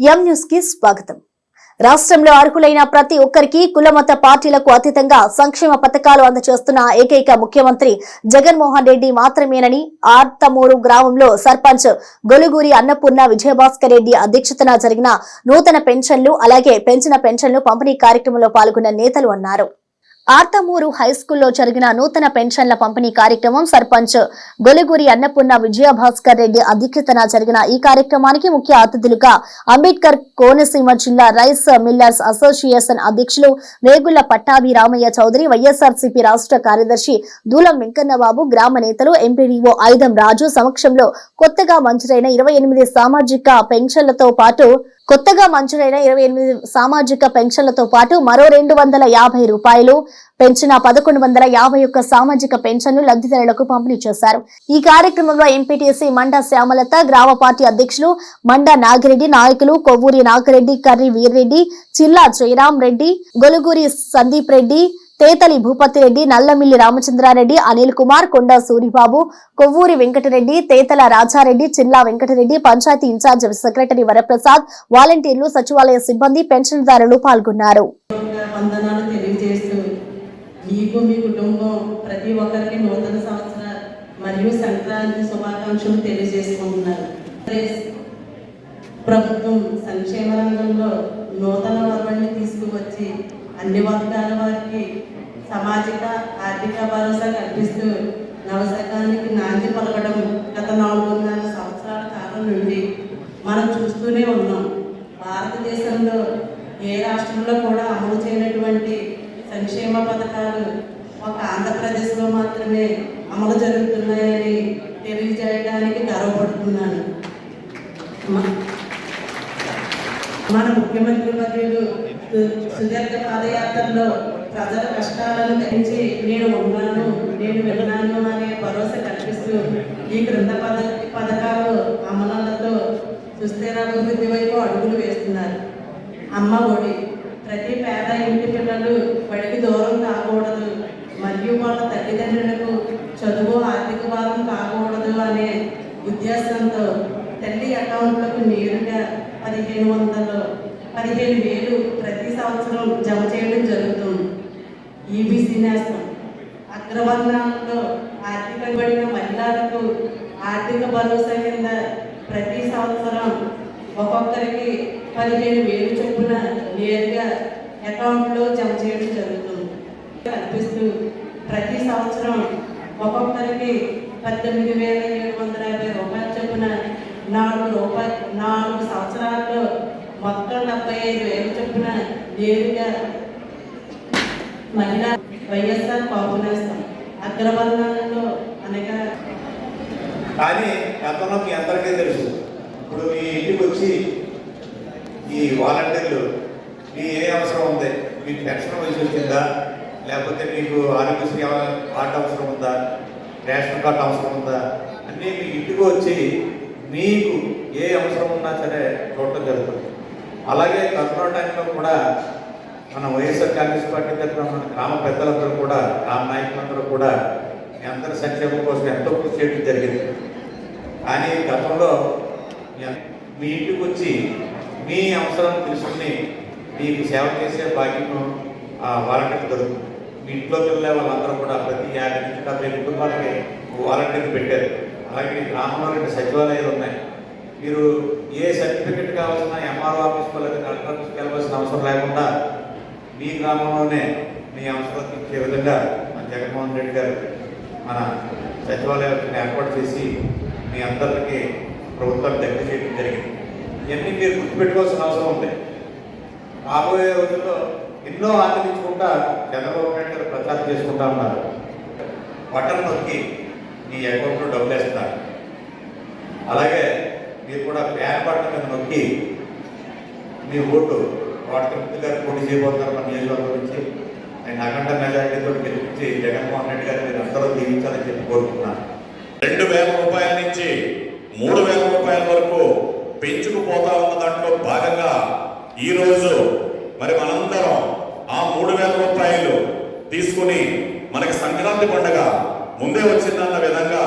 ఎం న్యూస్కి స్వాగతం. రాష్ట్రంలో అర్హులైన ప్రతి ఒక్కరికి కులమత పార్టీలకు అతీతంగా సంక్షేమ పథకాలు అందజేస్తున్న ఏకైక ముఖ్యమంత్రి జగన్మోహన్ రెడ్డి మాత్రమేనని ఆర్తమూరు గ్రామంలో సర్పంచ్ గొలుగూరి అన్నపూర్ణ విజయభాస్కర్ రెడ్డి అధ్యక్షతన జరిగిన నూతన పెన్షన్లు అలాగే పెంచిన పెన్షన్లు పంపిణీ కార్యక్రమంలో పాల్గొన్న నేతలు అన్నారు. ఆర్తమూరు హైస్కూల్లో జరిగిన నూతన పెన్షన్ల పంపిణీ కార్యక్రమం సర్పంచ్ గొలుగురి అన్నపూర్ణ విజయభాస్కర్ రెడ్డి అధ్యక్షతన జరిగిన ఈ కార్యక్రమానికి ముఖ్య అతిథులుగా అంబేద్కర్ కోనసీమ జిల్లా రైస్ మిల్లర్స్ అసోసియేషన్ అధ్యక్షులు వేగుళ్ళ పట్టాభి రామయ్య చౌదరి వైఎస్ఆర్సీపీ రాష్ట్ర కార్యదర్శి దూలం వెంకన్నబాబు గ్రామ నేతలు ఎంపీడీఓ ఐదం రాజు సమక్షంలో కొత్తగా మంజూరైన ఇరవై ఎనిమిది సామాజిక పెన్షన్లతో పాటు కొత్తగా మంజూరైన ఇరవై ఎనిమిది సామాజిక పెన్షన్లతో పాటు మరో రెండు వందల యాభై రూపాయలు పెంచిన పదకొండు వందల యాభై ఒక్క సామాజిక పెన్షన్ను లబ్ధిదారులకు పంపిణీ చేశారు. ఈ కార్యక్రమంలో ఎంపీటీసీ మండ శ్యామలత గ్రామ పార్టీ అధ్యక్షులు మండ నాగిరెడ్డి నాయకులు కొవ్వూరి నాగిరెడ్డి కర్రి వీర్రెడ్డి చిల్లా జయరాం రెడ్డి గొలుగురి సందీప్ రెడ్డి తేతలి భూపతిరెడ్డి నల్లమిల్లి రామచంద్రారెడ్డి అనిల్ కుమార్ కొండ సూరిబాబు కొవ్వూరి వెంకటరెడ్డి తేతల రాజారెడ్డి చిల్లా వెంకటరెడ్డి పంచాయతీ ఇన్ఛార్జ్ సెక్రటరీ వరప్రసాద్ వాలంటీర్లు సచివాలయ సిబ్బంది పెన్షన్దారులు పాల్గొన్నారు. మీకు మీ కుటుంబం ప్రతి ఒక్కరికి నూతన సంవత్సర మరియు సంక్రాంతి శుభాకాంక్షలు తెలియజేసుకుంటున్నారు. ప్రభుత్వం సంక్షేమ రంగంలో నూతన వరవడిని తీసుకువచ్చి అన్ని వర్గాల వారికి సామాజిక ఆర్థిక భరోసా కల్పిస్తూ నవశకానికి నాంది పలకడం గత నాలుగున్నర సంవత్సరాల కాలం నుండి మనం చూస్తూనే ఉన్నాం. భారతదేశంలో ఏ రాష్ట్రంలో కూడా అమలు చేయనటువంటి సంక్షేమ పథకాలు ఒక ఆంధ్రప్రదేశ్లో మాత్రమే అమలు జరుగుతున్నాయని తెలియజేయడానికి గర్వపడుతున్నాను. మన ముఖ్యమంత్రి వర్యులు సుదీర్ఘ పాదయాత్రలో ప్రజల కష్టాలను తెంచి నేను ఉన్నాను నేను విన్నాను అనే భరోసా కల్పిస్తూ ఈ క్రింద పద పథకాలు అమలాలతో సుస్థిర అభివృద్ధి వైపు అడుగులు వేస్తున్నారు. అమ్మ ఒడి ప్రతి పేద ఇంటి పిల్లలు బడికి దూరం కాకూడదు మరియు వాళ్ళ తల్లిదండ్రులకు చదువు ఆర్థిక భారం కాకూడదు అనే ఉద్దేశంతో తల్లి అకౌంట్లకు నేరుగా పదిహేను వందలు పదిహేను వేలు ప్రతి సంవత్సరం జమ చేయడం జరుగుతుంది. ఈబీసీ నేస్తం అగ్రవర్ణంలో ఆర్థిక పడిన మహిళలకు ఆర్థిక భరోసా కింద ప్రతి సంవత్సరం ఒక్కొక్కరికి పదిహేను వేలు చొప్పున నేరుగా అకౌంట్లో జమ చేయడం జరుగుతుంది. కనిపిస్తూ ప్రతి సంవత్సరం ఒక్కొక్కరికి పద్దెనిమిది వేల ఏడు వందల యాభై రూపాయల చొప్పున నాలుగు రూపాయలు నాలుగు సంవత్సరాల్లో మొత్తం డెబ్బై ఐదు వేలు చొప్పున నేరుగా మహిళా వైఎస్ఆర్ పాపునేస్తాం అగ్రబంధంలో అనగా కానీ గతంలో మీ అందరికీ తెలుసు. ఇప్పుడు మీ ఇంటికి వచ్చి ఈ వాలంటీర్లు మీ ఏ అవసరం ఉంది? మీకు పెన్షన్ వయసు వచ్చిందా? లేకపోతే మీకు ఆరోగ్యశ్రీ కార్డు అవసరం ఉందా? రేషన్ కార్డు అవసరం ఉందా? అన్నీ మీ ఇంటికి వచ్చి మీకు ఏ అవసరం ఉన్నా సరే చూడటం జరుగుతుంది. అలాగే కరోనా టైంలో కూడా మన వైఎస్ఆర్ కాంగ్రెస్ పార్టీ తరఫున మన గ్రామ పెద్దలందరూ కూడా గ్రామ నాయకులందరూ కూడా మీ అందరి సంక్షేమం కోసం ఎంతో కృషి చేయడం జరిగింది. కానీ గతంలో మీ- మీ ఇంటికి వచ్చి మీ అవసరం తెలుసుకుని మీకు సేవ చేసే భాగ్యం వాలంటీర్ దొరుకుతుంది. మీ ఇంట్లోకి వెళ్ళే వాళ్ళందరూ కూడా ప్రతి యాభై నుంచి డెబ్బై కుటుంబాలకి వాలంటీర్ పెట్టారు. అలాగే గ్రామంలో రెండు సచివాలయాలు ఉన్నాయి. మీరు ఏ సర్టిఫికెట్ కావాల్సిన ఎంఆర్ఓ ఆఫీస్కి లేదా కలెక్టర్ ఆఫీస్కి వెళ్ళవలసిన అవసరం లేకుండా మీ గ్రామంలోనే మీ అవసరం ఇచ్చే విధంగా మన జగన్మోహన్ రెడ్డి గారు మన సచివాలయాలను ఏర్పాటు చేసి మీ అందరికీ ప్రభుత్వాన్ని దగ్గర చేయడం జరిగింది. ఇవన్నీ మీరు గుర్తుపెట్టుకోవాల్సిన అవసరం ఉంది. రాబోయే రోజుల్లో ఎన్నో ఆచరించుకుంటా చంద్రబాబు నాయుడు గారు ప్రచారం చేసుకుంటా ఉన్నారు. బటన్ నొక్కి మీ అకౌంట్లో డబ్బులు వేస్తారు అలాగే మీరు కూడా బ్యాన్ బటన్ మీద నొక్కి మీ ఓటు వాటి గారు పోటీ చేయబోతున్నారు మన నియోజకవర్గం నుంచి. నేను అఖండ మెజారిటీతో గెలిపించి జగన్మోహన్ రెడ్డి గారు మీరు అందరూ దీవించాలని చెప్పి కోరుకుంటున్నాను. రెండు వేల రూపాయల నుంచి మూడు వేల రూపాయల వరకు పెంచుకుపోతా ఉన్న దాంట్లో భాగంగా ఈరోజు మరి మనందరం ఆ మూడు వేల రూపాయలు తీసుకుని మనకి సంక్రాంతి పండుగ ముందే వచ్చిందన్న విధంగా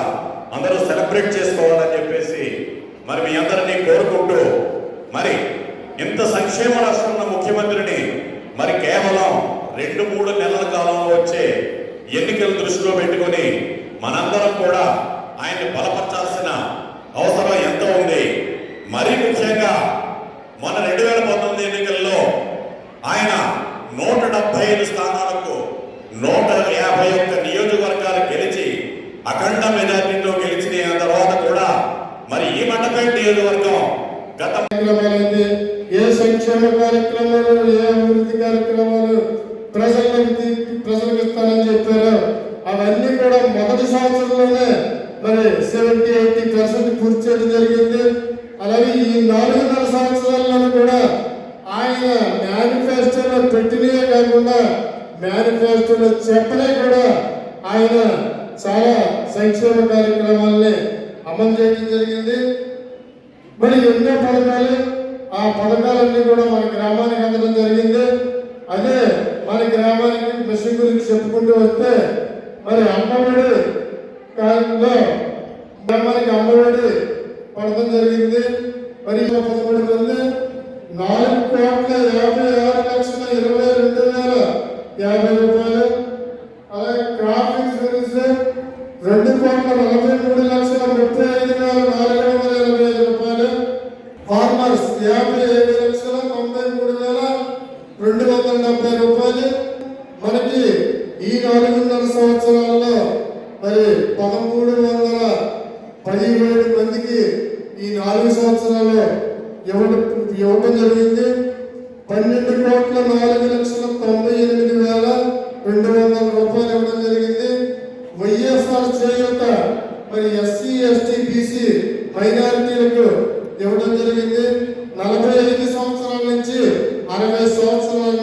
అందరూ సెలబ్రేట్ చేసుకోవాలని చెప్పేసి మరి మీ అందరినీ కోరుకుంటూ మరి ఇంత సంక్షేమ రాష్ట్రంలో ముఖ్యమంత్రిని మరి కేవలం రెండు మూడు నెలల కాలంలో వచ్చే ఎన్నికలు దృష్టిలో పెట్టుకొని మనందరం కూడా ఆయన్ని బలపరచాల్సిన అవసరం ఎంత ఉంది. మరీ ముఖ్యంగా మన రెండు వేల పంతొమ్మిది ఎన్నికల్లో ఆయన నూట డెబ్బై ఐదు స్థానాలకు నూట యాభై ఒక్క నియోజకవర్గాలు గెలిచి అఖండ మెజార్టీ గెలిచిన తర్వాత కూడా మరి ఈ మండపేట నియోజకవర్గం గత కార్యక్రమాలైతే ఏ సంక్షేమ కార్యక్రమాలు ఏ అభివృద్ధి కార్యక్రమాలు ప్రజలకు ప్రజలకు ఇస్తానని చెప్పారో అవన్నీ కూడా మొదటి సంవత్సరంలోనే మరి సెవెంటీ ఎయిటీ పర్సెంట్ పూర్తి చేయడం జరిగింది. అలాగే ఈ నాలుగున్నర సంవత్సరాల్లోనూ కూడా ఆయన మేనిఫెస్టోలో పెట్టినవే కాకుండా మేనిఫెస్టోలో చెప్పలే కూడా ఆయన చాలా సంక్షేమ కార్యక్రమాల్ని అమలు చేయడం జరిగింది. మరి ఎన్నో పథకాలు ఆ పథకాలన్నీ కూడా మన గ్రామానికి అందడం జరిగింది. అదే మన గ్రామానికి మిషన్ గురించి చెప్పుకుంటూ వస్తే మరి అమ్మఒడి కాలంలో గ్రామానికి అమ్మఒడి పడటం జరిగింది. మరి ఇలా పదకొండు మంది నాలుగు కోట్ల యాభై ఆరు లక్షల ఇరవై రెండు వేల యాభై రూపాయలు. అలాగే క్రాప్ ఇన్సూరెన్స్ రెండు కోట్ల నలభై నాలుగున్నర సంవత్సరాల్లో మరి పదమూడు వందల పదిహేడు మందికి ఈ నాలుగు సంవత్సరాల్లో ఇవ్వడం ఇవ్వడం జరిగింది. పన్నెండు కోట్ల నాలుగు లక్షల తొంభై ఎనిమిది వేల రెండు వందల రూపాయలు ఇవ్వడం జరిగింది. వైఎస్ఆర్ చేయూత మరి ఎస్సీ ఎస్టీ బీసీ మైనారిటీలకు ఇవ్వడం జరిగింది. నలభై ఐదు సంవత్సరాల నుంచి అరవై సంవత్సరాల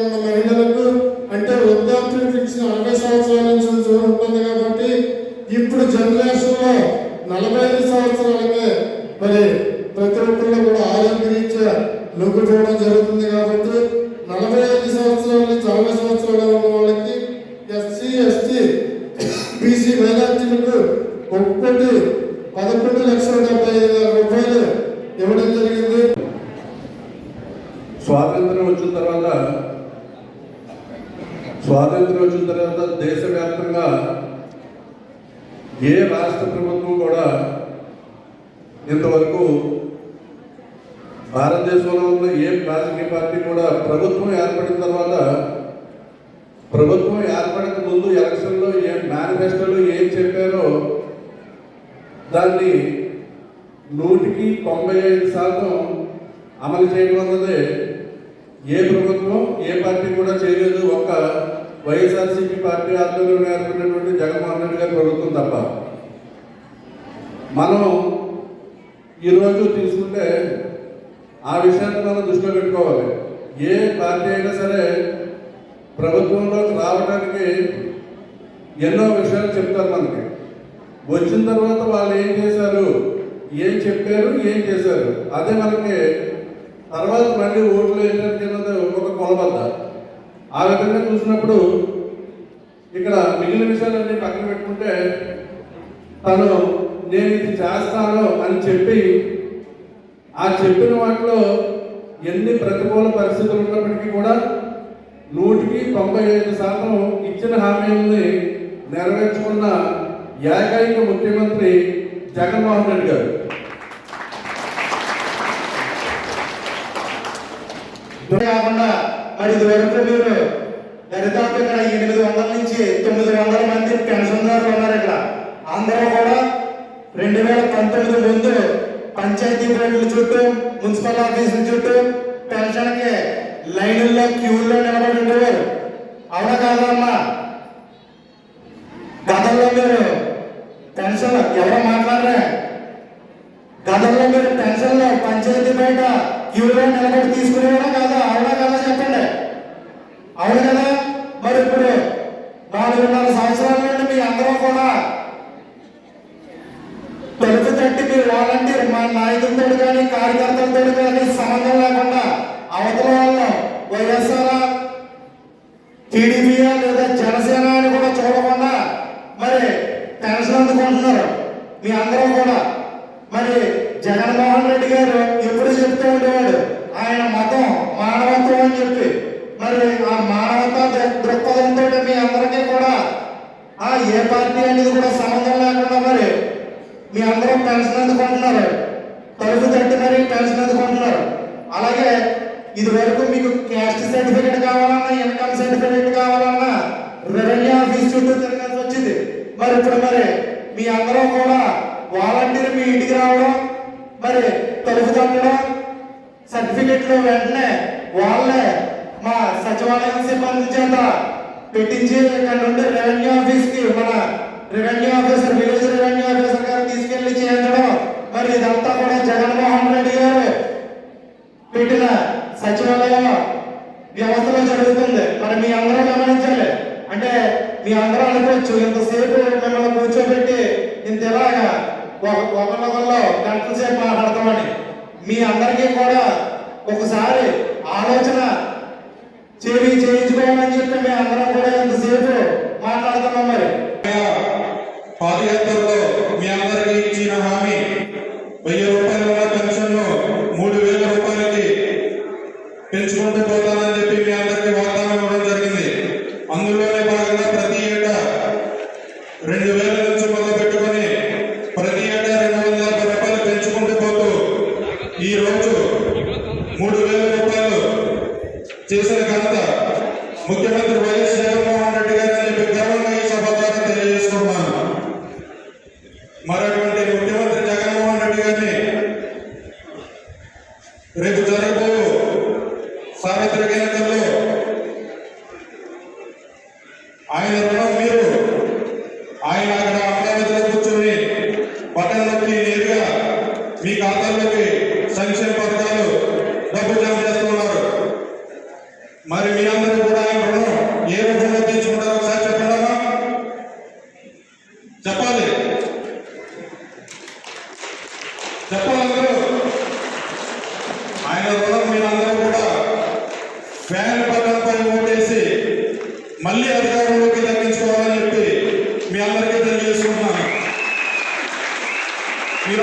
ఒక్కటి పదకొండు లక్షల డెబ్బై ఐదు వేల రూపాయలు ఇవ్వడం జరిగింది. స్వాతంత్రం వచ్చిన తర్వాత స్వాతంత్రం వచ్చిన తర్వాత దేశవ్యాప్తంగా ఏ రాష్ట్ర ప్రభుత్వం కూడా ఇంతవరకు భారతదేశంలో ఉన్న ఏ రాజకీయ పార్టీ కూడా ప్రభుత్వం ఏర్పడిన తర్వాత ప్రభుత్వం ఏర్పడక ముందు ఎలక్షన్లో ఏ మేనిఫెస్టోలో ఏం చెప్పారో దాన్ని నూటికి తొంభై ఐదు శాతం అమలు చేయడం అన్నదే ఏ ప్రభుత్వం ఏ పార్టీ కూడా చేయలేదు. ఒక్క వైఎస్ఆర్సీపీ పార్టీ ఆధ్వర్యంలో ఏర్పడినటువంటి జగన్మోహన్ రెడ్డి గారి ప్రభుత్వం తప్ప. మనం ఈరోజు తీసుకుంటే ఆ విషయాన్ని మనం దృష్టిలో పెట్టుకోవాలి. ఏ పార్టీ అయినా సరే ప్రభుత్వంలోకి రావడానికి ఎన్నో విషయాలు చెప్తారు మనకి. వచ్చిన తర్వాత వాళ్ళు ఏం చేశారు? ఏం చెప్పారు? ఏం చేశారు? అదే మనకి తర్వాత మళ్ళీ ఓట్లు ఏంటంటే అన్నది ఒక కొలబద్ద ఆ విధంగా చూసినప్పుడు ఇక్కడ మిగిలిన విషయాలన్నీ పక్కన పెట్టుకుంటే తను నేను ఇది చేస్తాను అని చెప్పి ఆ చెప్పిన వాటిలో ఎన్ని ప్రతికూల పరిస్థితులు ఉన్నప్పటికీ కూడా నూటికి తొంభై ఐదు శాతం ఇచ్చిన హామీలని నెరవేర్చుకున్న ఏకైక ముఖ్యమంత్రి జగన్మోహన్ రెడ్డి గారు. కాకుండా మరి ఇది వరకు మీరు దరిదాపు ఇక్కడ ఎనిమిది వందల నుంచి తొమ్మిది వందల మంది పెన్షన్దారులు ఉన్నారు ఇక్కడ. అందరూ కూడా రెండు వేల పంతొమ్మిది ముందు పంచాయతీ బోర్డుల చుట్టూ మున్సిపల్ ఆఫీసుల చుట్టూ పెన్షన్కి లైన్లో క్యూల్లో నిలబడి ఉండేవారు. అవునా కాదమ్మా గతంలో మీరు టెన్షన్ ఎవరు మాట్లాడరా? గతంలో మీరు టెన్షన్ పెన్షన్లో పంచాయతీ బయట క్యూలో నిలబడి తీసుకునేవాడా కాదా? అవునా కదా చెప్పండి. అవును కదా? మరి ఇప్పుడు నాలుగున్నర సంవత్సరాల నుండి మీ అందరూ కూడా తలుపు తట్టి మీ వాలంటీర్ మా నాయకులతో కానీ కార్యకర్తలతో కానీ సంబంధం లేకుండా అవతల వాళ్ళు వైఎస్ఆర్ టీడీపీ లేదా జనసేన అని కూడా చూడకుండా మరి పెన్షన్ అందుకుంటున్నారు మీ అందరూ కూడా మరి జగన్మోహన్ రెడ్డి గారు ఎప్పుడు చెప్తూ ఉండేవాడు ఆయన మతం మానవత్వం అని చెప్పి మరి ఆ మానవతా దృ- దృక్పథంతో మీ అందరికీ కూడా ఆ ఏ పార్టీ అనేది కూడా సంబంధం లేకుండా మరి మీ అందరూ పెన్షన్ అందుకుంటున్నారు తలుపు తట్టి మరి పెన్షన్ అందుకుంటున్నారు అలాగే ఇది వరకు మీకు క్యాస్ట్ సర్టిఫికేట్ కావాలన్నా ఇన్కమ్ సర్టిఫికేట్ కావాలన్నా రెవెన్యూ ఆఫీస్ చుట్టూ తిరగాల్సి వచ్చింది. మరి ఇప్పుడు మరి మీ అందరూ కూడా వాలంటీర్ మీ ఇంటికి రావడం మరి తలుపు తట్టడం సర్టిఫికెట్లు వెంటనే వాళ్ళే మా సచివాలయం సిబ్బంది చేత పెట్టించి ఇక్కడ నుండి రెవెన్యూ ఆఫీస్కి మన revenue officer village revenue officer గారు తీసుకెళ్ళి చేయించడం మరి ఇదంతా కూడా జగన్మోహన్ రెడ్డి గారు పెట్టిన సచివాలయం వ్యవస్థలో జరుగుతుంది. మరి మీ అందరూ గమనించాలి. అంటే మీ అందరూ అనుకోవచ్చు ఇంతసేపు మిమ్మల్ని కూర్చోబెట్టి ఇంత ఇలాగా ఒక- గంటల సేపు మాట్లాడతామని. మీ అందరికీ కూడా ఒకసారి ఆలోచన చేవి చేయించుకోవాలని చెప్పి మేము అందరం కూడా ఇంతసేపు మాట్లాడుతున్నాం మరి? పాదయాత్రలో మీ అందరికీ ఇచ్చిన హామీ వెయ్యి రూపాయల ఉన్న ను మూడు వేల రూపాయలకి పెంచుకుంటూ పోతానని చెప్పి మీ అందరికీ వాగ్దానం ఇవ్వడం జరిగింది. అందులోనే భాగంగా ప్రతి ఏటా రెండు వేల నుంచి మొదలు పెట్టుకొని ప్రతి ఏటా రెండు వందల యాభై రూపాయలు పెంచుకుంటూ పోతూ ఈ రోజు మూడు వేల రూపాయలు చేసిన ఘనత ముఖ్యమంత్రి వైఎస్ జగన్మోహన్ రెడ్డి గారిని చెప్పి గర్వంగా ఈ సభ ద్వారా తెలియజేసుకున్నాను మరటువంటి ముఖ్యమంత్రి జగన్మోహన్ రెడ్డి గారిని రేపు జరగబోయే సార్వత్రిక ఎన్నికల్లో ఆయన రుణం మీరు. ఆయన అక్కడ అమరావతిలో కూర్చొని బటన్ నొక్కి నేరుగా మీ ఖాతాల్లోకి సంక్షేమ పథకాలు డబ్బు జమ చేస్తున్నారు. మరి మీ అందరూ కూడా ఆయన రుణం ఏ రూపంలో తీసుకుంటారో ఒకసారి చెప్పండమ్మా చెప్పాలి అందరూ ఆయన రుణం మీరందరూ కూడా ఫ్యాన్ పథకంపై ఓటేసి మళ్ళీ అధికారంలోకి తగ్గించుకోవాలని చెప్పి మీ అందరికీ తెలియజేసుకుంటున్నాను మీరు